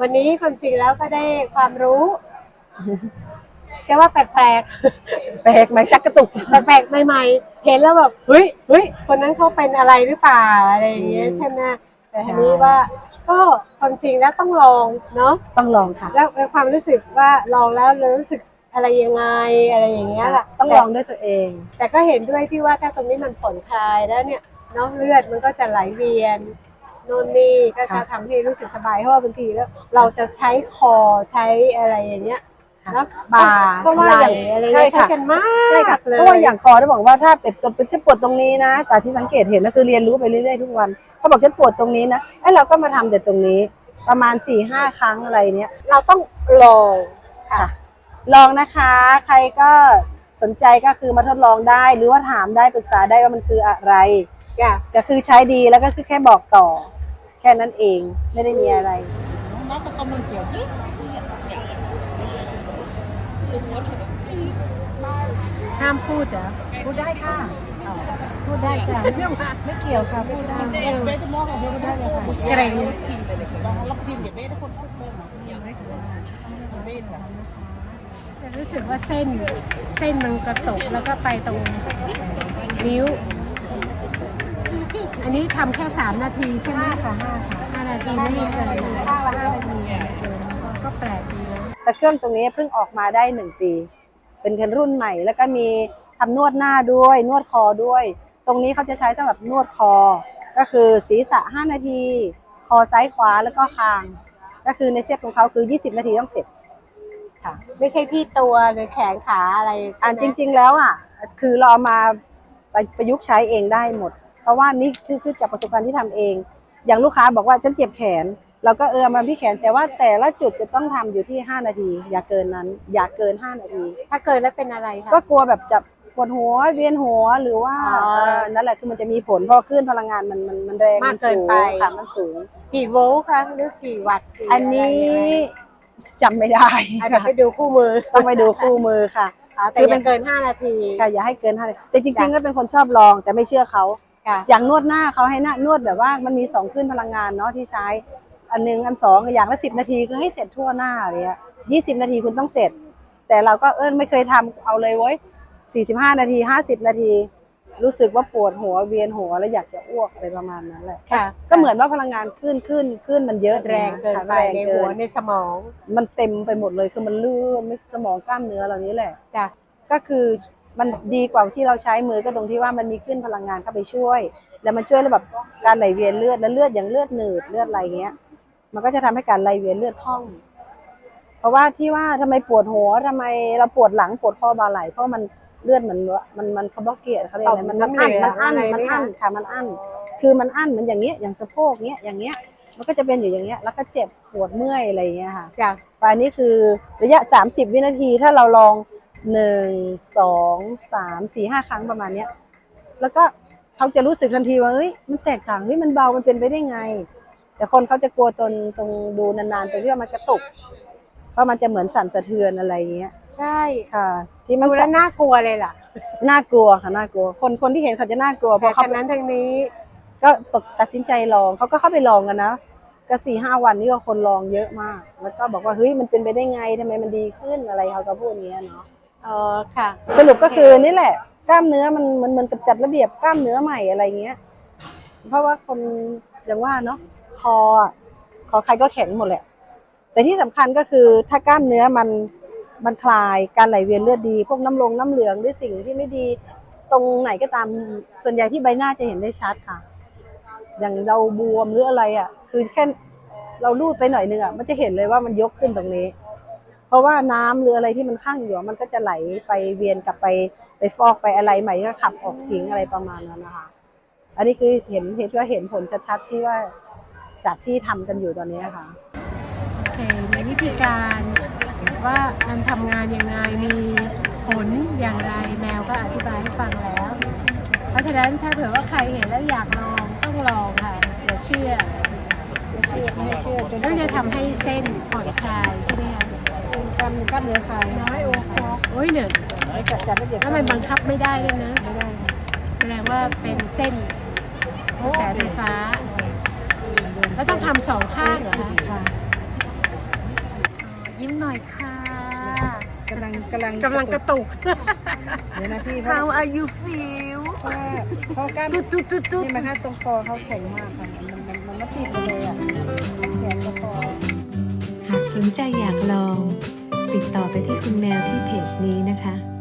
วันนี้ความจริงแล้วก็ได้ความรู้จะว่าแปลกแปลกไหมชักกระตุก ๆ แปลกๆใหม่ๆ เห็นแล้วแบบเฮ้ยเฮ้ยคนนั้นเขาเป็นอะไรหรือเปล่าอะไรอย่างเงี้ยอืมใช่ไหมแต่ทีใช่นี้ว่าก็ความจริงแล้วต้องลองเนาะต้องลองค่ะแล้วในความรู้สึกว่าลองแล้วเรารู้สึกอะไรยังไงอะไรอย่างเงี้ยแหละต้องลองด้วยตัวเองแต่ก็เห็นด้วยที่ว่าถ้าตรงนี้มันผ่อนคลายแล้วเนี่ยเนาะเลือดมันก็จะไหลเวียน โน่นนี่ก็จะค่ะทำให้รู้สึกสบายเพราะว่าบางทีแล้วเราจะใช้คอใช้อะไรอย่างเงี้ยค่ะเนาะบ่าเพราะว่าไหอย่างล่อะไรใช่เงี้ยใช้ค่ะกันมากใช่ค่ะเลยเพราะว่าอย่างคอที่บอกว่าถ้าเป็ดตัวจะปวดตรงนี้นะจากที่สังเกตเห็นก็คือเรียนรู้ไปเรื่อยๆทุกวันเขาบอกฉันปวดตรงนี้นะไอ้เราก็มาทำแต่ตรงนี้ประมาณ4ี่ห้าครั้งอะไรเนี้ยเราต้องลองค่ะ ลองนะคะ ใครก็สนใจก็คือมาทดลองได้หรือว่าถามได้ปรึกษาได้ว่ามันคืออะไรจ้ะก็คือใช้ดีแล้วก็คือแค่บอกต่อ แค่นั้นเองไม่ได้มีอะไรห้ามพูดเหรอพูดได้ค่ะพูดได้จ้ะไม่ไม่เกี่ยวค่ะพูดได้พูดได้เลยค่ะเกรงจะรู้สึกว่าเส้นเส้นมันกระตุกแล้วก็ไปตรงนิ้ว อันนี้ทำแค่สามนาทีใช่ไหมห้าค่ะห้าค่ะห้านาทีไม่เกินข้างละห้านาทีก็แปลกดีนะแต่เครื่องตรงนี้เพิ่งออกมาได้หนึ่งปี เป็นเครื่องรุ่นใหม่ แล้วก็มีทำนวดหน้าด้วย นวดคอด้วย ตรงนี้เขาจะใช้สำหรับนวดคอ ก็คือศีรษะ 5 นาที คอซ้ายขวาแล้วก็คาง ก็คือในเซตของเขาคือ 20 นาทีต้องเสร็จค่ะ ไม่ใช่ที่ตัวหรือแขนขาอะไรใช่อ่าไหมจริง ๆ แล้วอะ คือเราเอามาประยุกต์ใช้เองได้หมดเพ ราะว่านี่คือคือจากประสบการณ์ที่ทำเอง อย่างลูกค้าบอกว่าฉันเจ็บแขน เราก็เออเอามาที่แขน แต่ว่าแต่ละจุดจะต้องทำอยู่ที่ 5 นาที อย่าเกินนั้น อย่าเกิน 5 นาที ถ้าเกิดแล้วเป็นอะไรคะก็กลัวแบบจะปวดหัวเวียนหัวหรือว่าอ๋อเออนั่นแหละคือมันจะมีผลเพราะคลื่นพลังงานมันมันมันแรงมากเกินไปสูงค่ะมันสูง กี่โวลต์คะหรือกี่วัตต์กี่อันนี้อะไรยังไงจำไม่ได้อาจจะไปดูคู่มือต้องไปดูคู่มือค่ะอ๋อแต่คืออเป็ย่านเกิน 5 นาทีค่ะอย่าให้เกินห้านาทีแต่จริจ้ะงๆก็เป็นคนชอบลองแต่ไม่เชื่อเขา ค่ะอย่างนวดหน้าเขาให้หน้านวดแบบว่ามันมีสองคลื่นพลังงานเนาะที่ใช้ อันหนึงอันสองอย่างละสิบนาทีคือให้เสร็จทั่วหน้าอะไรเงี้ยยี่สิบนาทีคุณต้องเสร็จ แต่เราก็เออไม่เคยทำเอาเลยเว้ยสี่สิบห้านาทีห้าสิบนาที รู้สึกว่าปวดหัวเวียนหัวแล้วอยากจะอ้วกอะไรประมาณนั้นแหละค่ะ ก็เหมือนว่าพลังงานขึ้นขึ้นขึ้นมันเยอะแรงเกินค่ะไปแรงในเกิหัวนในสมอง มันเต็มไปหมดเลยคือมันลื่นสมองกล้ามเนื้อเหล่านี้แหละจ้ะก็คือ มันดีกว่าที่เราใช้มือก็ตรงที่ว่ามันมีขึ้นพลังงานเข้าไปช่วย แล้วมันช่วยระบบการไหลเวียนเลือดและเลือดอย่างเลือดหนืดเลือดอะไรเงี้ย มันก็จะทำให้การไหลเวียนเลือดคล่อง เพราะว่าที่ว่าทำไมปวดหัวทำไมเราปวดหลังปวดคอบ่าไหล่เพราะมันเลือดมันมันมันคาร์บอนเกียเขาเรียกอะไรมันมันอั้นมันอั้นมันอั้นค่ะมันอั้นคือมันอั้นมันอย่างเงี้ยอย่างสะโพกเงี้ยอย่างเงี้ยมันก็จะเป็นอยู่อย่างเงี้ย แล้วก็เจ็บปวดเมื่อยอะไรอย่างเงี้ยค่ะจ้ะแต่อันนี้คือระยะ 30 วินาทีถ้าเราลอง 1 2 3 4 5ครั้งประมาณเนี้ยแล้วก็เขาจะรู้สึกทันทีว่าเฮ้ยมันแตกต่างเฮ้ยมันเบามันเป็นไปได้ไง แต่คนเขาจะกลัวตนตรงดูนานๆตรงที่ว่ามันกระตุก เพราะมันจะเหมือนสั่นสะเทือนอะไรอย่างเงี้ย ใช่ค่ะ ที่มันดูแล้วน่ากลัวเลยล่ะน่ากลัวค่ะน่ากลัว คนคนที่เห็นเขาจะน่ากลัวเพแต่ราะเขาทั้งนั้นทั้งนี้ ก็ตกตัดสินใจลองเขาก็เข้าไปลองกันนะก็สี่ห้าวันนี่ก็คนลองเยอะมาก แล้วก็บอกว่าเฮ้ยมันเป็นไปได้ไงทำไมมันดีขึ้นอะไรเขาก็พูดอย่างเงี้ยเนาะเออค่ะ สรุปก็คือนี่แหละ กล้ามเนื้อมันมันมันกับจัดระเบียบกล้ามเนื้อใหม่อะไรเงี้ย เพราะว่าคนอย่างว่าเนาะคอคอใครก็แข็งหมดแหละ แต่ที่สำคัญก็คือถ้ากล้ามเนื้อมันมันคลายการไหลเวียนเลือดดี พวกน้ำลงน้ำเหลืองหรือสิ่งที่ไม่ดีตรงไหนก็ตามส่วนใหญ่ที่ใบหน้าจะเห็นได้ชัดค่ะ อย่างเราบวมหรืออะไรอะ คือแค่เราลูดไปหน่อยนึงอะมันจะเห็นเลยว่ามันยกขึ้นตรงนี้ เพราะว่าน้ำหรืออะไรที่มันข้างอยู่มันก็จะไหลไปเวียนกลับไปไปฟอกไปอะไรใหม่ก็ขับออกทิ้งอะไรประมาณนั้นนะคะ อันนี้คือเห็นเห็นว่าเห็นผลชัดๆที่ว่าจากที่ทำกันอยู่ตอนนี้ค่ะโอเคมีวิธีการว่ามันทำงานยังไงมีผลอย่างไรแมวก็อธิบายให้ฟังแล้ว เพราะฉะนั้นถ้าเผื่อว่าใครเห็นแล้วอยากลองต้องลองค่ะอย่าเชื่อไม่าเชื่อไม่เชื่อจนต้องจะทำให้เส้นผ่อนคลายใช่ไหมคะ ชิมกันกล้ามเนื้อใครน้อยโอคอโอ้ยเนี่ยจัดจัดระเบียบถ้ามันบังคับไม่ได้เลยนะไม่ได้แสดงว่าเป็นเส้นกระแสไฟฟ้า แล้วต้องทำสองข้างเหรอคะยิ้มหน่อยค่ะกำลังกำลังกำลังกระตุกเดี๋ยวนะพี่พราะ How are you feel เพากล้ามตุ๊ดตุ๊ดตุ๊ดนี่มันถ้าตรงคอเขาแข็งมากค่ะมันมันมันไม่ติดเลยอะแข็งตรงคอากสนใจอยากลอง ติดต่อไปที่คุณแมวที่เพจนี้นะคะ